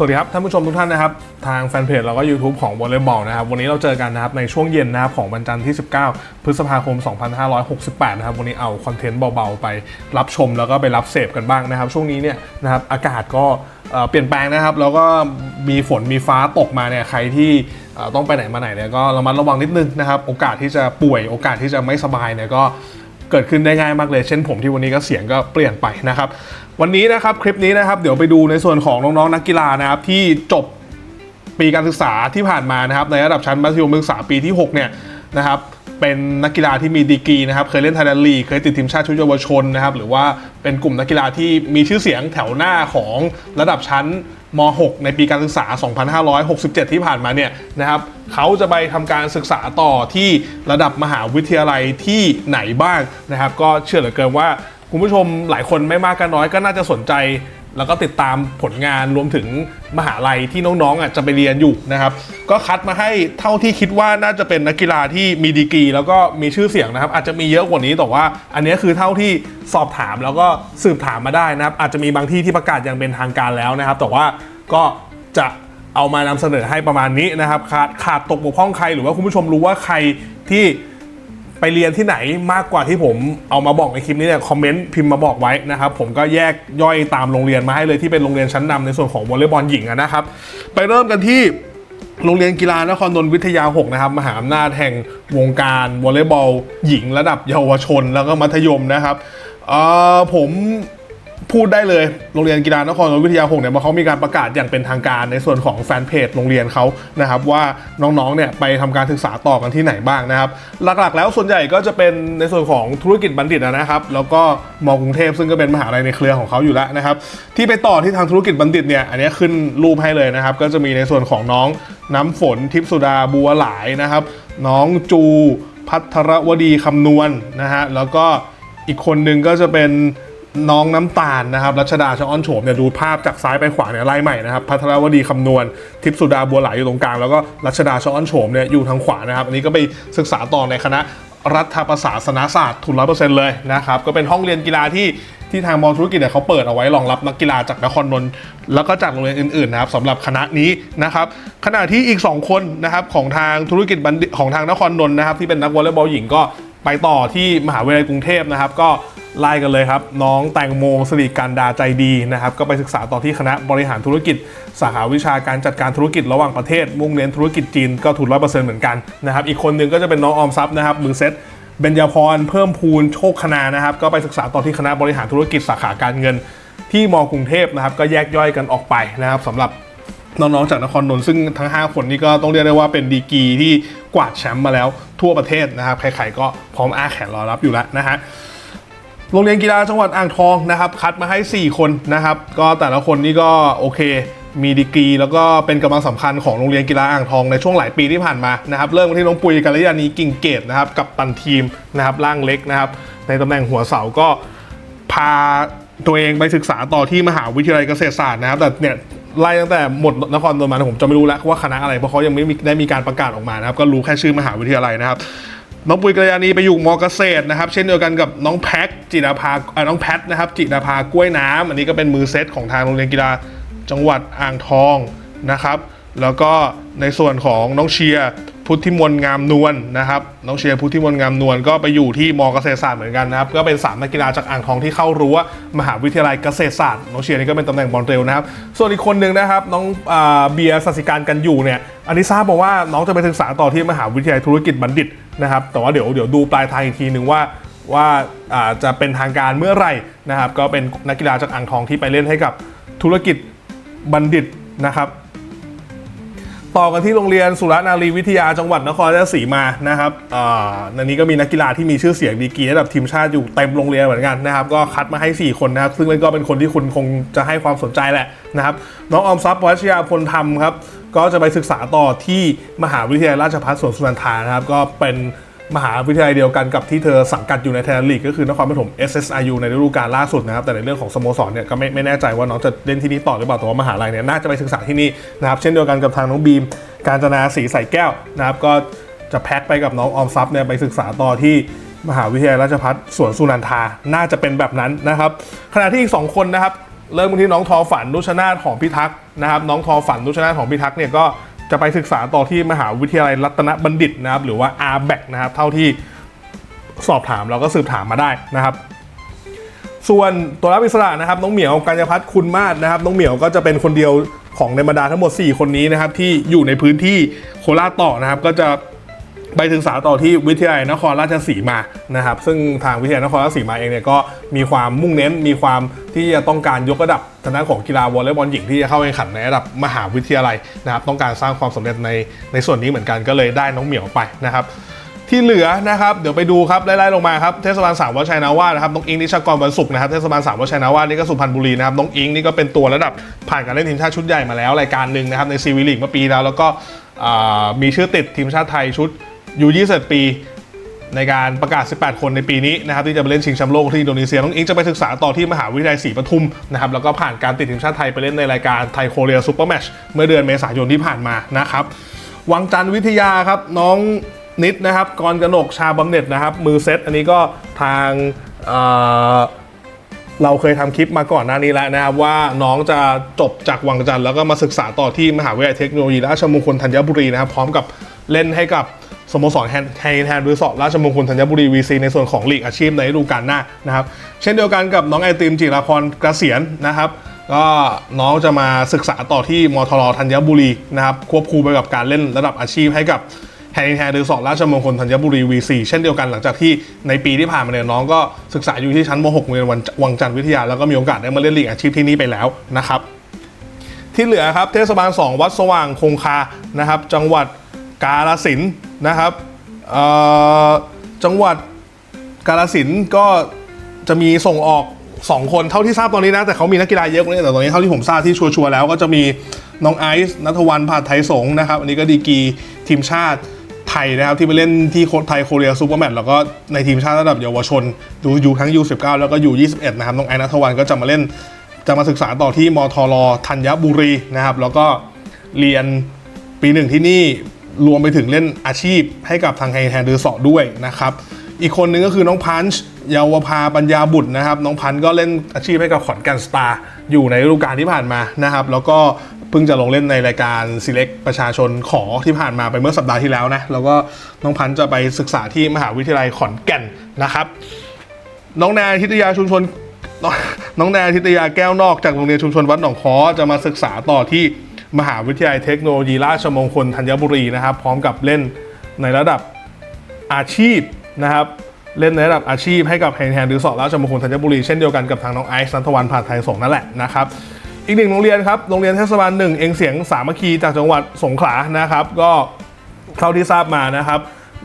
สวัสดีครับท่านผู้ชมทุกท่านนะครับ ทางแฟนเพจแล้วก็ YouTube ของวอลเลย์บอลนะครับ วันนี้เราเจอกันนะครับในช่วงเย็นนะครับของวันจันทร์ที่ 19 พฤษภาคม 2568 นะครับ วันนี้เอาคอนเทนต์เบาๆ ไปรับชมแล้วก็ไปรับเสพกันบ้างนะครับ ช่วงนี้เนี่ยนะครับอากาศก็เปลี่ยนแปลงนะครับ แล้วก็มีฝนมีฟ้าตกมาเนี่ยใครที่ต้องไปไหนมาไหนเนี่ยก็ระมัดระวังนิดนึงนะครับ โอกาสที่จะป่วยโอกาสที่จะไม่สบายเนี่ยก็ เกิดขึ้นได้ง่ายมากเลย เช่นผมที่วันนี้ก็เสียงก็เปลี่ยนไปนะครับ วันนี้นะครับคลิปนี้นะครับเดี๋ยวไปดูในส่วนของน้องๆนักกีฬานะครับที่จบปีการศึกษาที่ผ่านมานะครับในระดับชั้นมัธยมศึกษาปีที่ 6 เนี่ยนะครับ เป็นนักกีฬาที่มีดีกรีนะครับ เคยเล่นไทยแลนด์ลีกเคยติดทีมชาติชุดเยาวชนนะครับ หรือว่าเป็นกลุ่มนักกีฬาที่มีชื่อเสียงแถวหน้าของระดับชั้นม .6 ในปีการศึกษา 2567 ที่ผ่านมาเนี่ยนะครับเขาจะไปทำการศึกษาต่อที่ระดับมหาวิทยาลัยที่ไหนบ้างนะครับ ก็เชื่อเหลือเกินว่าคุณผู้ชมหลายคนไม่มากก็น้อยก็น่าจะสนใจ แล้วก็ติดตามผลงานรวมถึงมหาลัยที่น้องๆอะจะไปเรียนอยู่นะครับ ก็คัดมาให้เท่าที่คิดว่าน่าจะเป็นนักกีฬาที่มีดีกรีแล้วก็มีชื่อเสียงนะครับ อาจจะมีเยอะกว่านี้แต่ว่า อันนี้คือเท่าที่สอบถามแล้วก็สืบถามมาได้นะครับ อาจจะมีบางที่ที่ประกาศอย่างเป็นทางการแล้วนะครับ แต่ว่าก็จะเอามานำเสนอให้ประมาณนี้นะครับขาดขาดตกบกพร่องใครหรือว่าคุณผู้ชมรู้ว่าใครที่ ไปเรียนที่ไหนมากกว่าที่ผมเอามาบอกในคลิปนี้เนี่ยคอมเมนต์พิมพ์มาบอกไว้นะครับผมก็แยกย่อยตามโรงเรียนมาให้เลยที่เป็นโรงเรียนชั้นนำในส่วนของวอลเลย์บอลหญิงนะครับไปเริ่มกันที่โรงเรียนกีฬานครนนท์วิทยา 6 นะครับ มหาอำนาจแห่งวงการวอลเลย์บอลหญิงระดับเยาวชนแล้วก็มัธยมนะครับอ่อผม พูดได้เลย โรงเรียนกีฬานครวิทยา6เนี่ยเขามีการประกาศอย่างเป็นทางการในส่วนของแฟนเพจโรงเรียนเขานะครับว่าน้องๆเนี่ยไปทำการศึกษาต่อกันที่ไหนบ้างนะครับ หลักๆ แล้วส่วนใหญ่ก็จะเป็นในส่วนของธุรกิจบัณฑิตนะครับ แล้วก็มกรุงเทพซึ่งก็เป็นมหาลัยในเครือของเขาอยู่แล้วนะครับ ที่ไปต่อที่ทางธุรกิจบัณฑิตเนี่ยอันนี้ขึ้นรูปให้เลยนะครับ ก็จะมีในส่วนของน้องน้ำฝนทิพสุดาบัวหลายนะครับ น้องจูพัทรวดีคำนวณนะฮะแล้วก็อีกคนหนึ่งก็จะเป็น น้องน้ำตาลนะครับรัชดาชอ้อนโฉมเนี่ยดูภาพจากซ้ายไปขวาเนี่ยไล่ใหม่นะครับพัทรวดีคำนวณทิพสุดาบัวไหลอยู่ตรงกลางแล้วก็รัชดาชอ้อนโฉมเนี่ยอยู่ทางขวานะครับ อันนี้ก็ไปศึกษาต่อในคณะรัฐประศาสนศาสตร์ทุนร้อยเปอร์เซ็นต์เลยนะครับก็เป็นห้องเรียนกีฬาที่ที่ทางมอธุรกิจเนี่ยเขาเปิดเอาไว้รองรับนักกีฬาจากนครนนท์แล้วก็จากโรงเรียนอื่นๆนะครับสำหรับคณะนี้นะครับขณะที่อีก 2 คนนะครับของทางธุรกิจบัณฑิตของทางนครนนท์นะครับที่เป็นนักวอลเลย์บอลหญิงก็ไปต่อที่มหาวิทยาลัยกรุงเทพนะครับก็ ไล่กันเลยครับ น้องแตงโมสิริการดาใจดีนะครับ ก็ไปศึกษาต่อที่คณะบริหารธุรกิจ สาขาวิชาการจัดการธุรกิจระหว่างประเทศ มุ่งเน้นธุรกิจจีนก็ทุนร้อยเปอร์เซ็นต์เหมือนกันนะครับ อีกคนหนึงก็จะเป็นน้องออมทรัพย์นะครับมือเซตเบญญาพรเพิ่มพูนโชคคณานะครับ ก็ไปศึกษาต่อที่คณะบริหารธุรกิจสาขาการเงิน ที่มกรุงเทพนะครับ ก็แยกย่อยกันออกไปนะครับสำหรับน้องๆจากนครนนท์ซึ่งทั้ง 5 คนนี้ก็ต้องเรียกได้ว่าเป็นดีกีที่กวาดแชมป์มาแล้วทั่วประเทศนะครับใครๆก็พร้อมอ้าแขนรอรับอยู่แล้วนะฮะ โรงเรียนกีฬาจังหวัดอ่างทองนะครับ คัดมาให้ 4 คนนะครับ ก็แต่ละคนนี่ก็โอเค มีดีกรี แล้วก็เป็นกำลังสำคัญของโรงเรียนกีฬาอ่างทองในช่วงหลายปีที่ผ่านมานะครับเริ่มกันที่น้องปุยกัลยาณีกิ่งเกตนะครับกับตันทีมนะครับร่างเล็กนะครับ ในตำแหน่งหัวเสาก็พาตัวเองไปศึกษาต่อที่มหาวิทยาลัยเกษตรศาสตร์นะครับแต่เนี่ยไล่ตั้งแต่หมดนครนนท์มาผมจะไม่รู้แล้วว่าคณะอะไรเพราะเขายังไม่มีได้มีการประกาศออกมานะครับก็รู้แค่ชื่อมหาวิทยาลัยนะครับ น้องปุยกัลยาณีไปอยู่มอเกษตรนะครับ เช่นเดียวกันกับน้องแพ็กจิดาภาเอ่อน้องแพทนะครับ จิดาภากล้วยน้ำอันนี้ก็เป็นมือเซตของทางโรงเรียนกีฬาจังหวัดอ่างทองนะครับ แล้วก็ในส่วนของน้องเชียร์พุทธิมนงามนวลนะครับ น้องเชียร์พุทธิมนงามนวลก็ไปอยู่ที่มอเกษตรศาสตร์เหมือนกันนะครับ ก็เป็นสามนักกีฬาจากอ่างทองที่เข้ารั้วมหาวิทยาลัยเกษตรศาสตร์ น้องเชียร์นี่ก็เป็นตำแหน่งบอลเร็วนะครับ ส่วนอีกคนหนึ่งนะครับน้องเบียร์สัสิการกันอยู่เนี่ย อันนี้ทราบมาว่าน้องจะไปศึกษาต่อที่มหาวิทยาลัยธุรกิจบัณฑิต นะครับแต่ว่าเดี๋ยวเดี๋ยวดูปลายทางอีกทีหนึ่งว่าว่าอาจะเป็นทางการเมื่อไหร่นะครับก็เป็นนักกีฬาจากอ่างทองที่ไปเล่นให้กับธุรกิจบัณฑิตนะครับต่อกันที่โรงเรียนสุรนารีวิทยาจังหวัดนครราชสีมานะครับอ่าในนี้ก็มีนักกีฬาที่มีชื่อเสียงดีกรีระดับทีมชาติอยู่เต็มโรงเรียนเหมือนกันนะครับ ก็คัดมาให้ 4 คนนะครับ ซึ่งก็เป็นคนที่คุณคงจะให้ความสนใจแหละนะครับ น้องออมทรัพย์วัชยาพลธรรมครับ ก็จะไปศึกษาต่อที่มหาวิทยาลัยราชภัฏสวนสุนันทานะครับ ก็เป็นมหาวิทยาลัยเดียวกันกับที่เธอสังกัดอยู่ในไทยแลนด์ลีกก็คือนครปฐม SSIU ในฤดูกาลล่าสุดนะครับ แต่ในเรื่องของสโมสรเนี่ยก็ไม่ไม่แน่ใจว่าน้องจะเล่นที่นี่ต่อหรือเปล่าแต่ว่ามหาลัยเนี่ยน่าจะไปศึกษาที่นี่นะครับเช่นเดียวกันกับทางน้องบีม การจนาสีใสแก้วนะครับก็จะแพ็คไปกับน้องออมทรัพย์เนี่ยไปศึกษาต่อที่มหาวิทยาลัยราชภัฏสวนสุนันทา น่าจะเป็นแบบนั้นนะครับ ขณะที่อีกสองคนนะครับ เริ่มที่น้องทอฝันนุชนาธของพิทักษ์นะครับ น้องทอฝันนุชนาธของพิทักษ์เนี่ยก็จะไปศึกษาต่อที่มหาวิทยาลัยรัตนบัณฑิตนะครับ หรือว่า r b a c นะครับ เท่าที่สอบถามเราก็สืบถามมาได้นะครับ ส่วนตัวรับอิสระนะครับ น้องเหมียวกัญญพัฒน์คุณมาศนะครับ น้องเหมียวก็จะเป็นคนเดียวของในบรรดาทั้งหมด 4 คนนี้นะครับ ที่อยู่ในพื้นที่โคราชต่อนะครับ ก็จะ ไปศึกษาต่อที่วิทยาลัยนครราชสีมานะครับ ซึ่งทางวิทยาลัยนครราชสีมาเองเนี่ยก็มีความมุ่งเน้นมีความที่จะต้องการยกระดับทางด้านของกีฬาวอลเลย์บอลหญิงที่จะเข้าแข่งขันในระดับมหาวิทยาลัยนะครับ ต้องการสร้างความสำเร็จในในส่วนนี้เหมือนกันก็เลยได้น้องเหมียวไปนะครับที่เหลือนะครับเดี๋ยวไปดูครับไล่ๆลงมาครับเทศบาลสามวัดชัยนาวานะครับน้องอิงนิชากรวันศุกร์นะครับเทศบาลสามวัดชัยนาวานี่ก็สุพรรณบุรีนะครับน้องอิงนี่ก็เป็นตัวระดับผ่านการเล่นทีมชาติชุดใหญ่มาแล้วรายการหนึ่งนะครับในซีวิลีกเมื่อปีแล้วแล้วก็มีชื่อติดทีมชาติไทยชุด ยู21ปี ในการประกาศ 18 คนในปีนี้นะครับที่จะไปเล่นชิงแชมป์โลกที่อินโดนีเซียน้องอิงจะไปศึกษาต่อที่มหาวิทยาลัยศรีปทุมนะครับแล้วก็ผ่านการติดทีมชาติไทยไปเล่นในรายการไทยโคเรียซูเปอร์แมชเมื่อเดือนเมษายนที่ผ่านมานะครับวังจันทร์วิทยาครับน้องนิดนะครับกรกนกชาบำเหน็จนะครับ มือเซตอันนี้ก็ทางเเราเคยทำคลิปมาก่อนหน้านี้แล้วนะครับว่าน้องจะจบจากวังจันทร์แล้วก็มาศึกษาต่อที่มหาวิทยาลัยเทคโนโลยีราชมงคลธัญบุรีนะครับ พร้อมกับเล่นให้กับ สโมสรแฮนแฮนแฮนรีสอร์ราชมงคลธัญบุรี VC ในส่วนของลีกอาชีพในฤดูกาลหน้านะครับ เช่นเดียวกันกับน้องไอติมจิราพรกระเกษียณนะครับก็น้องจะมาศึกษาต่อที่มทรธัญบุรีนะครับควบคู่ไปกับการเล่นระดับอาชีพให้กับแฮนแฮนรีสอร์ราชมงคลธัญบุรี VC เช่นเดียวกันหลังจากที่ในปีที่ผ่านมาเนี่ยน้องก็ศึกษาอยู่ที่ชั้นม .6 โรงเรียนวังจันทร์วิทยา แล้วก็มีโอกาสได้มาเล่นลีกอาชีพที่นี่ไปแล้วนะครับที่เหลือครับเทศบาล 2 วัดสว่างคงคานะครับจังหวัดกาฬสิน นะครับจังหวัดกาฬสินก็จะมีส่งออก 2 คนเท่าที่ทราบตอนนี้นะ แต่เขามีนักกีฬาเยอะกว่านี้แต่ตอนนี้เท่าที่ผมทราบที่ชัวร์ๆแล้วก็จะมีน้องไอซ์นัทวันผาดไทยสงนะครับ อันนี้ก็ดีกีทีมชาติไทยนะครับ ที่ไปเล่นที่โคไทยโคเรียซูเปอร์แมตช์แล้วก็ในทีมชาติระดับเยาวชนดูอยู่ทั้ง U19 แล้วก็ U21 นะครับน้องไอซ์นัทวันก็จะมาเล่นจะมาศึกษาต่อที่มทรธัญบุรีนะครับแล้วก็เรียนปีหนึ่งที่นี่ รวมไปถึงเล่นอาชีพให้กับทางไฮแฮนด์เดอสอด้วยนะครับ อีกคนนึงก็คือน้องพันช์เยาวภาปัญญาบุตรนะครับ น้องพันธ์ก็เล่นอาชีพให้กับขอนแก่นสตาร์อยู่ในฤดูกาลที่ผ่านมานะครับ แล้วก็เพิ่งจะลงเล่นในรายการ select ประชาชนขอที่ผ่านมาไปเมื่อสัปดาห์ที่แล้วนะ แล้วก็น้องพันธ์จะไปศึกษาที่มหาวิทยาลัยขอนแก่นนะครับ น้องแนนทิตยาชุมชนน้องน้องแนทิตยาแก้วนอกจากโรงเรียนชุมชนวัดหนองคอจะมาศึกษาต่อที่ มหาวิทยาลัยเทคโนโลยีราชมงคลธัญบุรีนะครับ พร้อมกับเล่นในระดับอาชีพนะครับ เล่นในระดับอาชีพให้กับแฮนด์แฮนด์รีสอร์ทราชมงคลธัญบุรีเช่นเดียวกันกับทางน้องไอซ์นันทวันผ่าไทยสงนั่นแหละนะครับอีกหนึ่งโรงเรียนครับโรงเรียนเทศบาลหนึ่งเองเสียงสามัคคีจากจังหวัดสงขลานะครับ ก็เท่าที่ทราบมานะครับ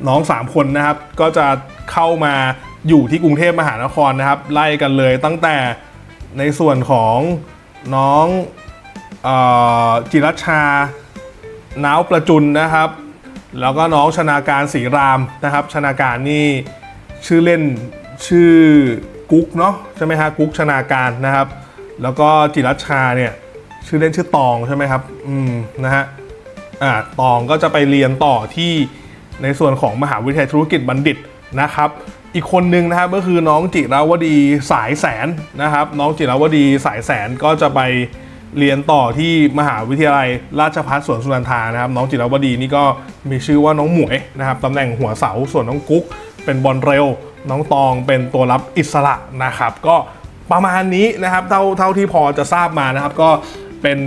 น้อง 3 คนนะครับ ก็จะเข้ามาอยู่ที่กรุงเทพมหานครนะครับ ไล่กันเลยตั้งแต่ในส่วนของน้อง จิรัชาน้าวประจุนนะครับ แล้วก็น้องชนาการศรีรามนะครับ ชนาการนี่ชื่อเล่นชื่อกุ๊กเนาะใช่ไหมฮะกุ๊กชนาการนะครับ แล้วก็จิรัชชาเนี่ยชื่อเล่นชื่อตองใช่ไหมครับอืมนะฮะอ่าตองก็จะไปเรียนต่อที่ในส่วนของมหาวิทยาลัยธุรกิจบัณฑิตนะครับ อีกคนนึงนะครับก็คือน้องจิราวดีสายแสนนะครับ น้องจิราวดีสายแสนก็จะไป เรียนต่อที่มหาวิทยาลัยราชภัฏสวนสุนันทานะครับ น้องจิรวดีนี่ก็มีชื่อว่าน้องหมวยนะครับตำแหน่งหัวเสาส่วนน้องกุ๊ก เป็นบอลเร็ว น้องตองเป็นตัวรับอิสระนะครับ ก็ประมาณนี้นะครับเท่าเท่าที่พอจะทราบมานะครับก็เป็น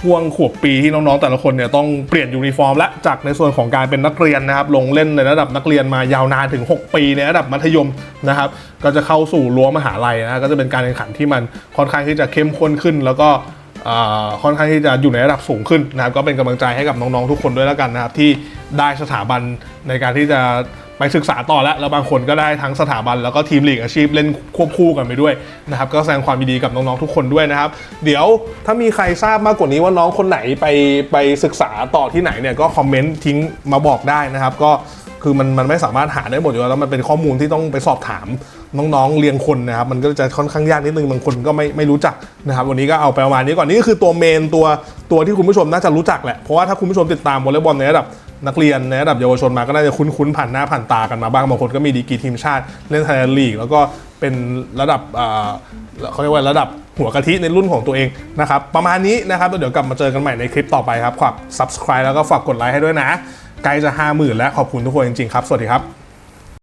ช่วงขวบปีที่น้องๆแต่ละคนเนี่ยต้องเปลี่ยนยูนิฟอร์มและจากในส่วนของการเป็นนักเรียนนะครับ ลงเล่นในระดับนักเรียนมายาวนานถึง 6 ปีในระดับมัธยมนะครับ ก็จะเข้าสู่รั้วมหาลัยนะก็จะเป็นการแข่งขันที่มันค่อนข้างที่จะเข้มข้นขึ้น แล้วก็ ค่อนข้างที่จะอยู่ในระดับสูงขึ้นนะครับก็เป็นกำลังใจให้กับน้องๆทุกคนด้วยแล้วกันนะครับที่ได้สถาบันในการที่จะไปศึกษาต่อแล้วแล้วบางคนก็ได้ทั้งสถาบันแล้วก็ทีมลีกอาชีพเล่นควบคู่กันไปด้วยนะครับก็แสดงความยินดีกับน้องๆทุกคนด้วยนะครับ เดี๋ยวถ้ามีใครทราบมากกว่านี้ว่าน้องคนไหนไปไปศึกษาต่อที่ไหนเนี่ยก็คอมเมนต์ทิ้งมาบอกได้นะครับ ก็ คือมันมันไม่สามารถหาได้หมดอยู่แล้วแล้วมันเป็นข้อมูลที่ต้องไปสอบถามน้องๆเรียงคนนะครับมันก็จะค่อนข้างยากนิดนึงบางคนก็ไม่ไม่รู้จักนะครับวันนี้ก็เอาไปประมาณนี้ก่อนนี่ก็คือตัวเมนตัวตัวที่คุณผู้ชมน่าจะรู้จักแหละเพราะว่าถ้าคุณผู้ชมติดตามวอลเลย์บอลในระดับนักเรียนในระดับเยาวชนมาก็น่าจะคุ้นๆผ่านหน้าผ่านตากันมาบ้างบางคนก็มีดีกีทีมชาติเล่นไทยลีกแล้วก็เป็นระดับเขาเรียกว่าระดับหัวกะทิในรุ่นของตัวเองนะครับประมาณนี้นะครับเดี๋ยวกลับมาเจอกันใหม่ในคลิปต่อไปครับฝาก subscribe แล้วก็ฝากกดไลค์ให้ด้วยนะ ใกล้จะ 50,000 แล้วขอบคุณทุกคนจริงๆครับ สวัสดีครับ